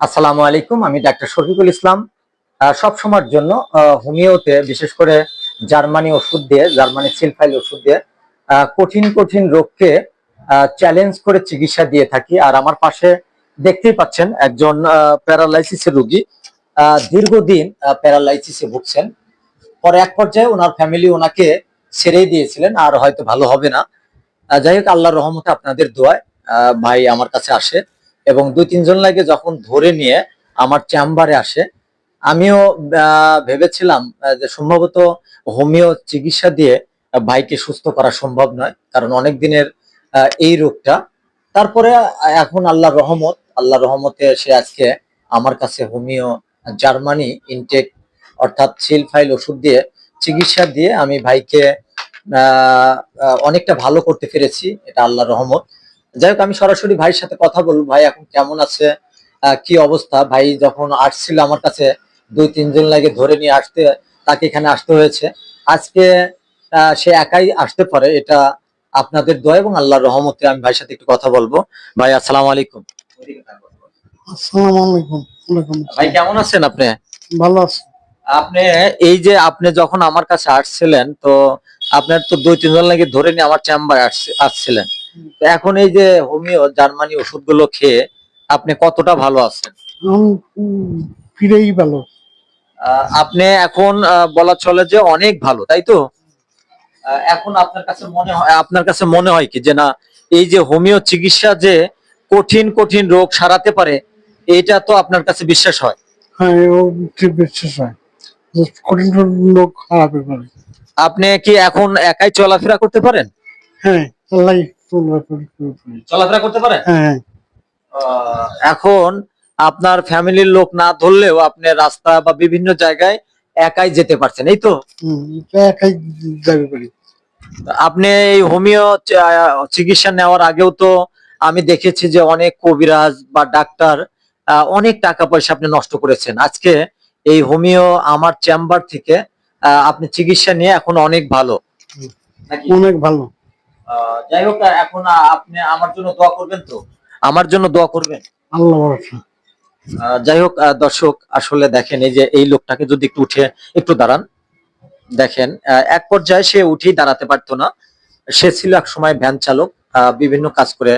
আসসালামু আলাইকুম, আমি ডাক্তার শফিকুল ইসলাম। সব সময়ের জন্য হোমিওতে, বিশেষ করে জার্মানি ওষুধ দিয়ে, জার্মানি সিলফাইল ওষুধ দিয়ে কঠিন কঠিন রোগকে চ্যালেঞ্জ করে চিকিৎসা দিয়ে থাকি। আর আমার পাশে দেখতেই পাচ্ছেন একজন প্যারালাইসিসের রোগী। দীর্ঘদিন প্যারালাইসিসে ভুগছেন। পরে এক পর্যায়ে ওনার ফ্যামিলি ওনাকে ছেড়েই দিয়েছিলেন, আর হয়তো ভালো হবে না। যাই হোক, আল্লাহর রহমতে আপনাদের দোয়ায় ভাই আমার কাছে আসে। এবং দুই, তিনজন লাগে যখন ধরে নিয়ে আমার চেম্বারে আসে, আমিও ভেবেছিলাম যে সম্ভবত হোমিও চিকিৎসা দিয়ে ভাইকে সুস্থ করা সম্ভব নয়, কারণ অনেক দিনের এই রোগটা। তারপরে এখন আল্লাহর রহমত, আল্লাহর রহমতে সে আজকে আমার কাছে হোমিও, জার্মানি ইনটেক অর্থাৎ সিল ফাইল ওষুধ দিয়ে চিকিৎসা দিয়ে আমি ভাইকে অনেকটা ভালো করতে পেরেছি, এটা আল্লাহর রহমত। যাই হোক আমি সরাসরি ভাইয়ের সাথে কথা বলব। ভাই এখন কেমন আছে? কি অবস্থা? ভাই যখন আসছিল আমার কাছে দুই তিনজন লাগে ধরে নিয়ে আসতে তাকে এখানে আসতে হয়েছে। আজকে সে একাই আসতে পারে এটা আপনাদের দোয়া এবং আল্লাহর রহমতে আমি ভাইয়ের সাথে একটু কথা বলব। ভাই আসসালামু আলাইকুম। ভাই কেমন আছেন আপনি? ভালো আছি। আপনি এই যে আপনি যখন আমার কাছে আসছিলেন তো আপনার তো দুই তিনজন লাগে ধরে নিয়ে আমার চেম্বারে আসছিলেন। এখন এই যে হোমিও জার্মানি ওষুধগুলো খেয়ে আপনি কতটা ভালো আছেন? ফিরেই ভালো। আপনি এখন বলা চলে যে অনেক ভালো তাই তো? এখন আপনার কাছে মনে হয় আপনার কাছে মনে হয় কি যে না এই যে হোমিও চিকিৎসা যে কঠিন কঠিন রোগ সারাতে পারে এটা তো আপনার কাছে বিশ্বাস হয়? হ্যাঁ বিশ্বাস হয়। কঠিন কঠিন লোক পারে। আপনি কি এখন একাই চলাফেরা করতে পারেন? হ্যাঁ আল্লাহ চলাফেরা করতে হ্যাঁ। এখন আপনার ফ্যামিলির লোক না ধরলেও আপনি রাস্তা বা বিভিন্ন জায়গায় একাই যেতে পারছেন এই তো? একাই যাবে পারি আপনি এই হোমিও চিকিৎসা নেওয়ার আগেও তো আমি দেখেছি যে অনেক কবিরাজ বা ডাক্তার অনেক টাকা পয়সা আপনি নষ্ট করেছেন। আজকে এই হোমিও আমার চেম্বার থেকে আপনি চিকিৎসা নিয়ে এখন অনেক ভালো। অনেক ভালো। যাই হোক এখন আপনি আমার জন্য দোয়া করবেন তো? আমার জন্য দোয়া করবেন? আল্লাহ যাই হোক দর্শক আসলে দেখেন এই যে এই লোকটাকে যদি একটু উঠে একটু দাঁড়ান। দেখেন এক পর্যায়ে সে উঠেই দাঁড়াতে পারতো না। সে ছিল এক সময় ভ্যান চালক বিভিন্ন কাজ করে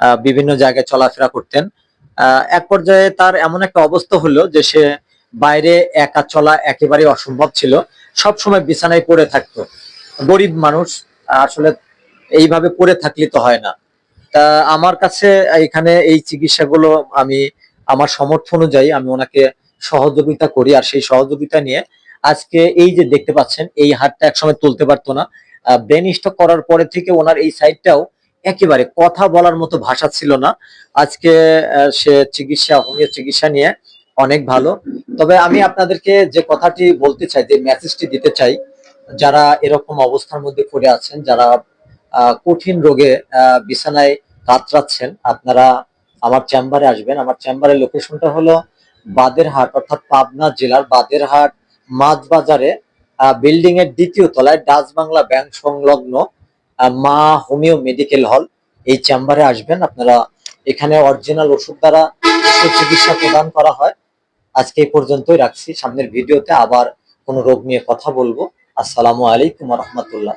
আহ, বিভিন্ন জায়গায় চলাফেরা করতেন। আহ, এক পর্যায়ে তার এমন একটা অবস্থা হলো যে সে বাইরে একা চলা একেবারে অসম্ভব ছিল। সব সময় বিছানায় পড়ে থাকতো। গরিব মানুষ আসলে এইভাবে পড়ে থাকলে তো হয় না। তা আমার কাছে এখানে এই চিকিৎসাগুলো আমি, আমার সামর্থ্য অনুযায়ী আমি ওনাকে সহযোগিতা করি আর সেই সহযোগিতা নিয়ে আজকে এই যে দেখতে পাচ্ছেন, এই হাতটা একসময় তুলতে পারতো না। ব্রেন স্ট্রোক করার পরে থেকে ওনার এই সাইডটাও একেবারে কথা বলার মতো ভাষা ছিল না। আজকে সে চিকিৎসা, হোমিও চিকিৎসা নিয়ে অনেক ভালো। তবে আমি আপনাদেরকে যে কথাটি বলতে চাই, যে মেসেজটি দিতে চাই, যারা এরকম অবস্থার মধ্যে পড়ে আছেন, যারা কঠিন রোগে বিছানায় কাতরাচ্ছেন। আপনারা আমার চেম্বারে আসবেন। আমার চেম্বারের লোকেশনটা হলো বাদেরহাট, অর্থাৎ পাবনা জেলার বাদেরহাট মাছ বাজারে বিল্ডিং এর দ্বিতীয় তলায় ডাচ বাংলা ব্যাংক সংলগ্ন মা হোমিও মেডিকেল হল। এই চেম্বারে আসবেন। আপনারা এখানে অরিজিনাল ওষুধ দ্বারা চিকিৎসা প্রদান করা হয়। আজকে এই পর্যন্তই রাখছি। সামনের ভিডিওতে আবার কোনো রোগ নিয়ে কথা বলব। আসসালামু আলাইকুম রহমতুল্লাহ।